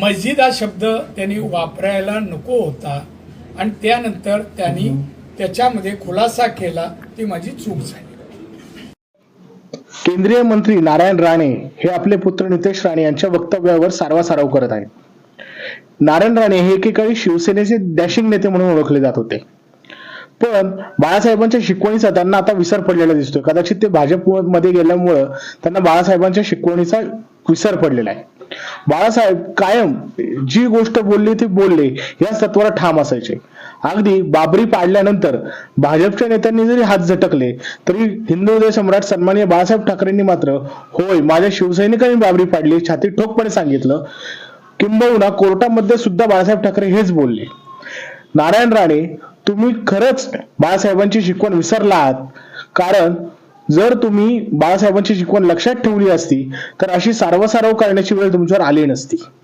मस्जिद हा शब्द त्यांनी वापरायला नको होता. आणि त्यानंतर त्यांनी त्याच्यामध्ये खुलासा केला ती माझी चूक झाली. केंद्रीय मंत्री नारायण राणे हे आपले पुत्र नितेश राणे यांच्या वक्तव्यावर सारवासारव करत आहेत. नारायण राणे हे एकेकाळी शिवसेनेचे डॅशिंग नेते म्हणून ओळखले जात होते. पण बाळासाहेबांच्या शिकवणीचा त्यांना आता विसर पडलेला दिसतोय. कदाचित ते भाजपमध्ये गेल्यामुळं त्यांना बाळासाहेबांच्या शिकवणीचा विसर पडलेला आहे. बाळासाहेब कायम जी गोष्ट बोलली ती बोलले याच तत्वाला ठाम असायचे. अगदी बाबरी पाडल्यानंतर भाजपच्या नेत्यांनी जरी हात झटकले तरी हिंदू हृदय सम्राट सन्माननीय बाळासाहेब ठाकरेंनी मात्र होय माझ्या शिवसैनिकांनी बाबरी पाडली छाती ठोकपणे सांगितलं. किंबहुना कोर्टामध्ये सुद्धा बाळासाहेब ठाकरे हेच बोलले. नारायण राणे तुम्ही खरंच बाळासाहेबांची शिकवण विसरला आहात कारण जर तुम्ही बाळासाहेबांची शिकवण लक्षात ठेवली असती तर अशी सारवासारव करण्याची वेळ तुमच्यावर आली नसती.